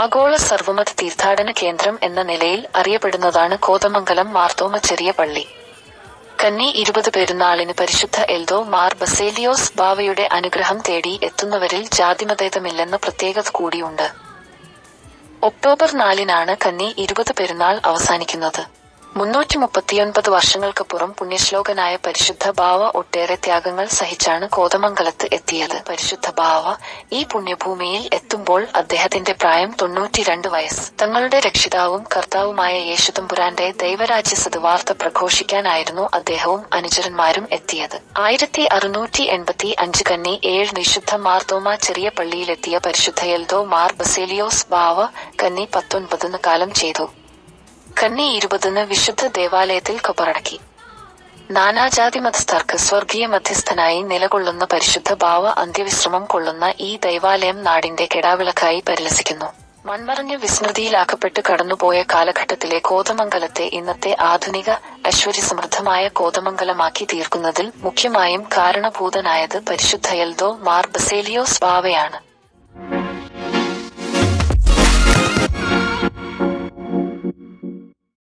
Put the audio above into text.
ആഗോള സർവമത തീർത്ഥാടന കേന്ദ്രം എന്ന നിലയിൽ അറിയപ്പെടുന്നതാണ് കോതമംഗലം മാർത്തോമ ചെറിയ പള്ളി. കന്നി ഇരുപത് പെരുന്നാളിന് പരിശുദ്ധ എൽദോ മാർ ബസേലിയോസ് ബാവയുടെ അനുഗ്രഹം തേടി എത്തുന്നവരിൽ ജാതിമതേതമില്ലെന്ന പ്രത്യേകത കൂടിയുണ്ട്. ഒക്ടോബർ നാലിനാണ് കന്നി ഇരുപത് പെരുന്നാൾ അവസാനിക്കുന്നത്. മുന്നൂറ്റി മുപ്പത്തിയൊൻപത് വർഷങ്ങൾക്കപ്പുറം പുണ്യശ്ലോകനായ പരിശുദ്ധ ബാവ ഒട്ടേറെ ത്യാഗങ്ങൾ സഹിച്ചാണ് കോതമംഗലത്ത് എത്തിയത്. പരിശുദ്ധ ബാവ ഈ പുണ്യഭൂമിയിൽ എത്തുമ്പോൾ അദ്ദേഹത്തിന്റെ പ്രായം തൊണ്ണൂറ്റിരണ്ട് വയസ്സ്. തങ്ങളുടെ രക്ഷിതാവും കർത്താവുമായ യേശുതമ്പുരാന്റെ ദൈവരാജ്യ സദുവാർത്ത പ്രഘോഷിക്കാനായിരുന്നു അദ്ദേഹവും അനുചരന്മാരും എത്തിയത്. ആയിരത്തി അറുന്നൂറ്റി എൺപത്തി അഞ്ച് കന്നി ഏഴ് നിശുദ്ധ മാർത്തോമ ചെറിയ പള്ളിയിലെത്തിയ പരിശുദ്ധ എൽദോ മാർ ബസേലിയോസ് ബാവ കന്നി പത്തൊൻപതിന് കാലം ചെയ്തു. കന്നി ഇരുപതിന് വിശുദ്ധ ദേവാലയത്തിൽ കബറടക്കി. നാനാജാതി മതസ്ഥർക്ക് സ്വർഗീയ മധ്യസ്ഥനായി നിലകൊള്ളുന്ന പരിശുദ്ധ ഭാവ അന്ത്യവിശ്രമം കൊള്ളുന്ന ഈ ദൈവാലയം നാടിന്റെ കെടാവിളക്കായി പരിലസിക്കുന്നു. മൺമറഞ്ഞ വിസ്മൃതിയിലാക്കപ്പെട്ട് കടന്നുപോയ കാലഘട്ടത്തിലെ കോതമംഗലത്തെ ഇന്നത്തെ ആധുനിക ഐശ്വര്യസമൃദ്ധമായ കോതമംഗലമാക്കി തീർക്കുന്നതിൽ മുഖ്യമായും കാരണഭൂതനായത് പരിശുദ്ധ എൽദോ മാർ ബസേലിയോസ് ബാവയാണ്